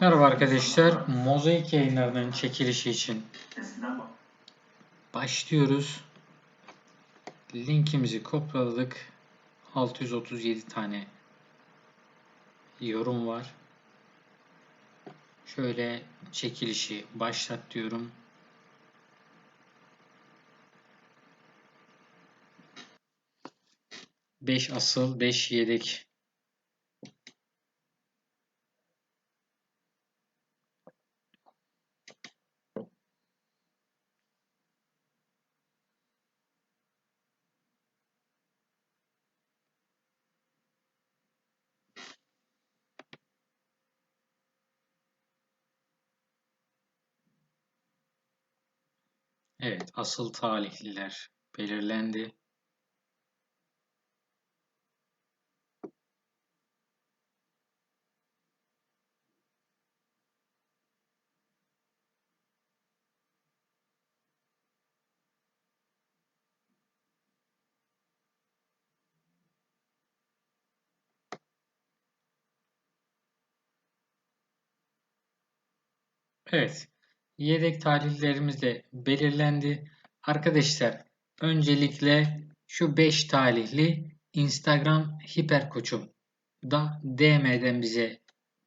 Merhaba arkadaşlar. Mozaik yayınlarının çekilişi için başlıyoruz. Linkimizi kopyaladık. 637 tane yorum var. Şöyle çekilişi başlat diyorum. Beş asıl, 5 yedek Evet, asıl talihliler belirlendi. Evet, yedek talihlerimiz de belirlendi. Arkadaşlar, öncelikle şu 5 talihli Instagram hiper koçum da DM'den bize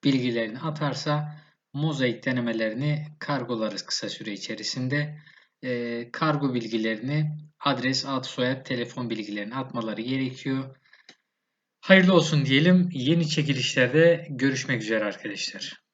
bilgilerini atarsa mozaik denemelerini kargolarız kısa süre içerisinde. Ee, kargo bilgilerini, adres, ad, soyad, telefon bilgilerini atmaları gerekiyor. Hayırlı olsun diyelim. Yeni çekilişlerde görüşmek üzere arkadaşlar.